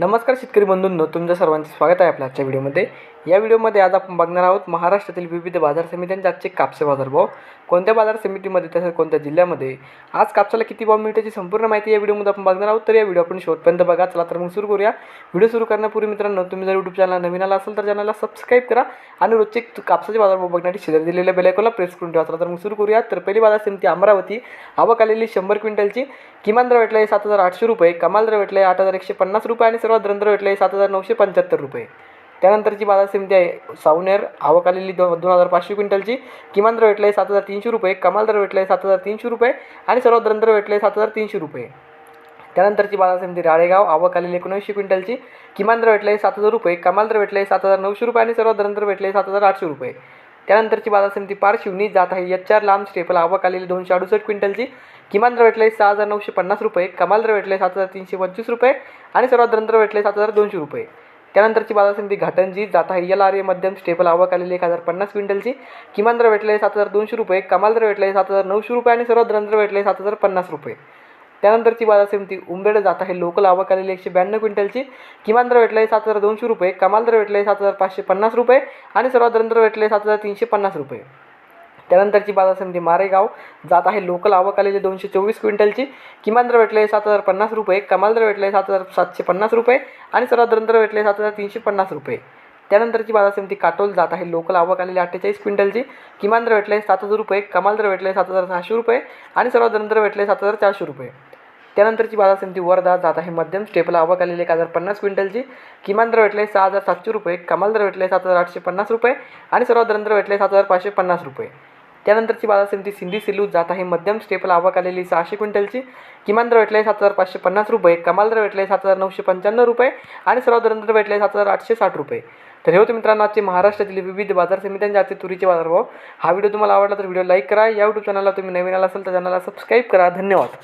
नमस्कार शेतकरी बंधूंनो तुमचं सर्वांचे स्वागत आहे आपल्या आजच्या व्हिडिओमध्ये. या व्हिडिओमध्ये आज आपण बघणार आहोत महाराष्ट्रातील विविध बाजार समित्यांचे आजचे कापसे बाजारभाव. कोणत्या बाजार समितीमध्ये तसेच कोणत्या जिल्ह्यामध्ये? आज कापसाला किती भाव मिळते याची संपूर्ण माहिती या व्हिडिओमध्ये आपण बघणार आहोत. तर या व्हिडिओ आपण शेवटपर्यंत बघा. चला तर मग सुरू करूया. व्हिडिओ सुरू करण्यापूर्वी मित्रांनो तुम्ही जर यूट्यूब चॅनल नवीन आला असेल तर चॅनलला सबस्क्राईब करा आणि रोजचे कापसाचे बाजारभाव बघण्यासाठी शेजारी दिलेल्या बेलायकोला प्रेस करून ठेवा. चला तर मग सुरू करूया. तर पहिली बाजार समिती अमरावती. आवक आलेली शंभर क्विंटलची. किमान दर भेटला आहे सात हजार आठशे रुपये. कमाल दर भेटला आहे आठ हजार एकशे पन्नास रुपये आणि सर्वात दर भेटला आहे सात हजार नऊशे पंच्याहत्तर रुपये. त्यानंतरची बाजार समिती आहे सावनेर. आवक आलेली दो दोन हजार पाचशे क्विंटलची. किमान दर भेटला आहे सात हजार तीनशे रुपये. कमाल दर भेटला आहे सात हजार तीनशे रुपये. आणि सर्वात रंध्र भेटले आहे सात हजार तीनशे रुपये. त्यानंतरची बाजार समिती राळेगाव. आवक आलेली एकोणऐंशी क्विंटलची. किमान दर भेटले आहे सात हजार रुपये. कमाल दर भेटले आहे सात हजार नऊशे रुपये. आणि सर्वात दर भेटले आहे सात हजार आठशे रुपये. त्यानंतरची बाजार समिती पार शिवनी जात आहे. एच चार लांब स्टेपल आवक आलेली दोनशे अडुसष्ट क्विंटलची. किमान दर भेटले सहा हजार नऊशे पन्नास रुपये. कमाल दर भेटले सात हजार तीनशे पंचवीस रुपये. आणि सर्वात दरंतर भेटले सात हजार दोनशे रुपये. त्यानंतरची बाजार समिती घाटंजी जात आहे. एल आर ए मध्यम स्टेपल आवक आलेली एक हजार पन्नास क्विंटलची. किमान दर भेटले सात हजार दोनशे रुपये. कमाल दर भेटले सात हजार नऊशे रुपये. आणि सर्वात दरंतर भेटले सात हजार पन्नास रुपये. त्यानंतरची बाजार समिती उंबेड जात आहे. लोकल आवक आलेली एकशे ब्याण्णव क्विंटलची. किमान दर भेटले सात हजार दोनशे रुपये. कमाल दर भेटले सात हजार पाचशे पन्नास रुपये. आणि सर्वात दर भेटले सात हजार तीनशे पन्नास रुपये. त्यानंतरची बाजार समिती मारेगाव जात आहे. लोकल आवक आलेली दोनशे चोवीस क्विंटलची. किमान दर भेटले सात हजार पन्नास रुपये. कमाल दर भेटले सात हजार सातशे पन्नास रुपये. आणि सर्वात दर भेटले सात हजार तीनशे पन्नास रुपये. त्यानंतरची बाजार समिती काटोल जात आहे. लोकल आवक आलेली अठ्ठेचाळीस क्विंटलची. किमान दर भेटले सात हजार रुपये. कमाल दर भेटले सात हजार सहाशे रुपये. आणि सर्वात दर भेटले सात हजार चारशे रुपये. त्यानंतरची बाजार समिती वर्धा जात आहे. मध्यम स्टेपला आवक आलेली एक हजार पन्नास क्विंटलची. किमान दर भेटले सहा हजार सातशे रुपये. कमाल दर भेटले सात हजार आठशे पन्नास रुपये. आणि सर्वात दर भेटले सात हजार पाचशे पन्नास रुपये. त्यानंतरची बाजार समिती सिंधी सिल्लू जात आहे. मध्यम स्टेपला आवक आलेली सहाशे क्विंटलची. किमान दर भेटले सात हजार पाचशे पन्नास रुपये. कमाल दर भेटले सात हजार नऊशे पंच्याण्णव रुपये. आणि सर्वात दर भेटले सात हजार आठशे साठ रुपये. तर हे होते मित्रांनो आजचे महाराष्ट्रातील विविध बाजार समित्यांचे आजचे तुरीचे बाजारभाव. हा व्हिडिओ तुम्हाला आवडला तर व्हिडिओ लाईक करा. या यूट्यूब चॅनलला तुम्ही नवीन आला असेल तर चॅनलला सबस्क्राईब करा. धन्यवाद.